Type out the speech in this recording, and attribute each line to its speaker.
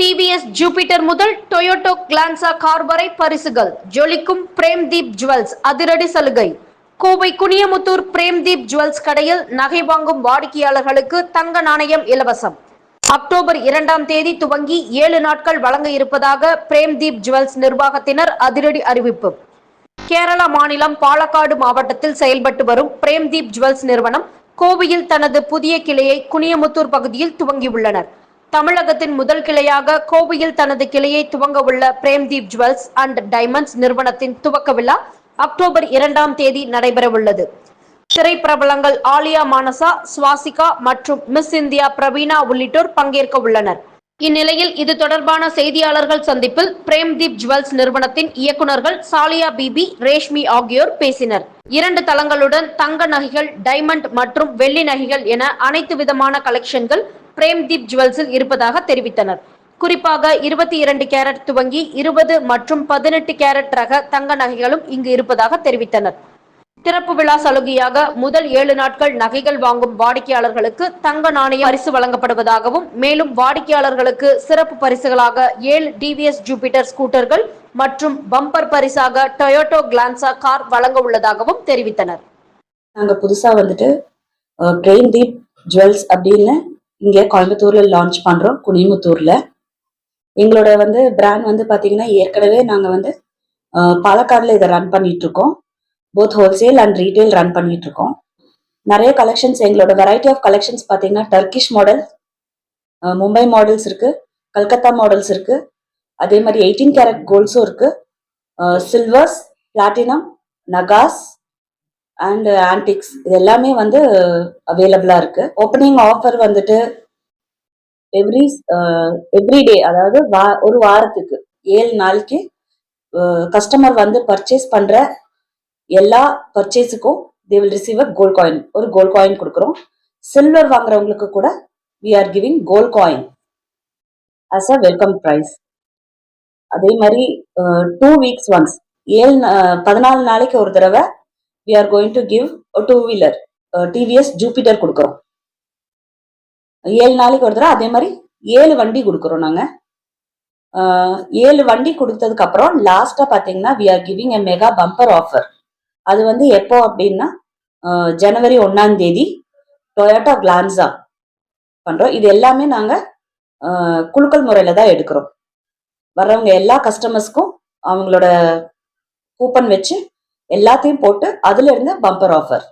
Speaker 1: TVS Jupiter முதல் Toyota Glanza car வரை பரிசுகள். ஜொலிக்கும் பிரேம்தீப் ஜுவல்ஸ் அதிரடி சலுகை. கோவை குனியமுத்தூர் பிரேம்தீப் ஜுவல்ஸ் கடையில் நகை வாங்கும் வாடிக்கையாளர்களுக்கு தங்க நாணயம் இலவசம். அக்டோபர் இரண்டாம் தேதி துவங்கி ஏழு நாட்கள் வழங்க இருப்பதாக பிரேம்தீப் ஜுவல்ஸ் நிர்வாகத்தினர் அதிரடி அறிவிப்பு. கேரள மாநிலம் பாலக்காடு மாவட்டத்தில் செயல்பட்டு வரும் பிரேம்தீப் ஜுவல்ஸ் நிறுவனம் கோவையில் தனது புதிய கிளையை குனியமுத்தூர் பகுதியில் துவங்கியுள்ளனர். தமிழகத்தின் முதல் கிளையாக கோவையில் தனது கிளையை துவங்க உள்ள பிரேம்தீப் ஜுவல்ஸ் அண்ட் டைமண்ட்ஸ் நிறுவனத்தின் துவக்க விழா அக்டோபர் இரண்டாம் தேதி நடைபெறவுள்ளது திரைப்பிரபலங்கள் ஆலியா மானசா சுவாசிகா மற்றும் மிஸ் இந்தியா பிரவீனா உள்ளிட்டோர் பங்கேற்க உள்ளனர். இந்நிலையில் இது தொடர்பான செய்தியாளர்கள் சந்திப்பில் பிரேம்தீப் ஜுவல்ஸ் நிறுவனத்தின் இயக்குனர்கள் சாலியா பிபி ரேஷ்மி ஆகியோர் பேசினர். இரண்டு தளங்களுடன் தங்க நகைகள் டைமண்ட் மற்றும் வெள்ளி நகைகள் என அனைத்து விதமான கலெக்ஷன்கள் பிரேம்தீப் ஜுவல்ஸில் இருப்பதாக தெரிவித்தனர். குறிப்பாக இருபத்தி இரண்டு கேரட் துவங்கி இருபது மற்றும் பதினெட்டு கேரட் ரக தங்க நகைகளும் இங்கு இருப்பதாக தெரிவித்தனர். திறப்பு விழா சலுகையாக முதல் ஏழு நாட்கள் நகைகள் வாங்கும் வாடிக்கையாளர்களுக்கு தங்க நாணய பரிசு வழங்கப்படுவதாகவும் மேலும் வாடிக்கையாளர்களுக்கு சிறப்பு பரிசுகளாக ஏழு டிவிஎஸ் ஜூபிட்டர் ஸ்கூட்டர்கள் மற்றும் பம்பர் பரிசாக டொயோட்டோ கிளான்சா கார் வழங்க உள்ளதாகவும் தெரிவித்தனர்.
Speaker 2: நாங்கள் புதுசாக வந்துட்டு ஜுவல்ஸ் அப்படின்னு இங்கே கோயம்புத்தூரில் லான்ச் பண்ணுறோம் குனிமுத்தூரில். எங்களோட வந்து பிராண்ட் வந்து பார்த்தீங்கன்னா ஏற்கனவே நாங்கள் வந்து அஹ், பாலக்காடுல இதை ரன் பண்ணிட்டு இருக்கோம் both wholesale and retail run பண்ணிட்டு இருக்கோம் நிறைய கலெக்ஷன்ஸ் எங்களோட வெரைட்டி ஆஃப் கலெக்ஷன்ஸ் பார்த்தீங்கன்னா டர்கிஷ் மாடல் மும்பை மாடல்ஸ் இருக்கு கல்கத்தா மாடல்ஸ் இருக்கு. அதே மாதிரி எயிட்டீன் கேரட் கோல்ட்ஸும் இருக்கு. சில்வர்ஸ் பிளாட்டினம் நகாஸ் அண்ட் ஆன்டிக்ஸ் இது எல்லாமே வந்து அவைலபிளாக இருக்கு. ஓப்பனிங் ஆஃபர் வந்துட்டு எவ்ரி எவ்ரி டே அதாவது வா- ஒரு வாரத்துக்கு ஏழு நாளைக்கு uh, கஸ்டமர் வந்து பர்ச்சேஸ் பண்ணுற எல்லா பர்ச்சேஸுக்கும் they will receive a gold coin ஒரு கோல்ட் காயின் கொடுக்குறோம். சில்வர் வாங்குறவங்களுக்கு கூட we are giving gold coin as a welcome prize அதே மாதிரி டூ வீக்ஸ் ஒன்ஸ் ஏழு நா- பதினாலு நாளைக்கு ஒரு தடவை we are going to give two wheeler TVS Jupiter கொடுக்குறோம். ஏழு நாளைக்கு ஒரு தடவை அதே மாதிரி ஏழு வண்டி கொடுக்குறோம் நாங்கள் ஏழு வண்டி கொடுத்ததுக்கு அப்புறம் லாஸ்டா பாத்தீங்கன்னா we are giving a mega bumper offer அது வந்து எப்போ அப்படின்னா ஜனவரி ஒன்னாம் தேதி டொயோட்டா கிளான்ஸா பண்றோம். இது எல்லாமே நாங்க குழுக்கள் குலுக்கல் முறையில தான் எடுக்கிறோம். வர்றவங்க எல்லா கஸ்டமர்ஸ்க்கும் அவங்களோட கூப்பன் வச்சு எல்லாத்தையும் போட்டு அதுல இருந்து பம்பர் ஆஃபர்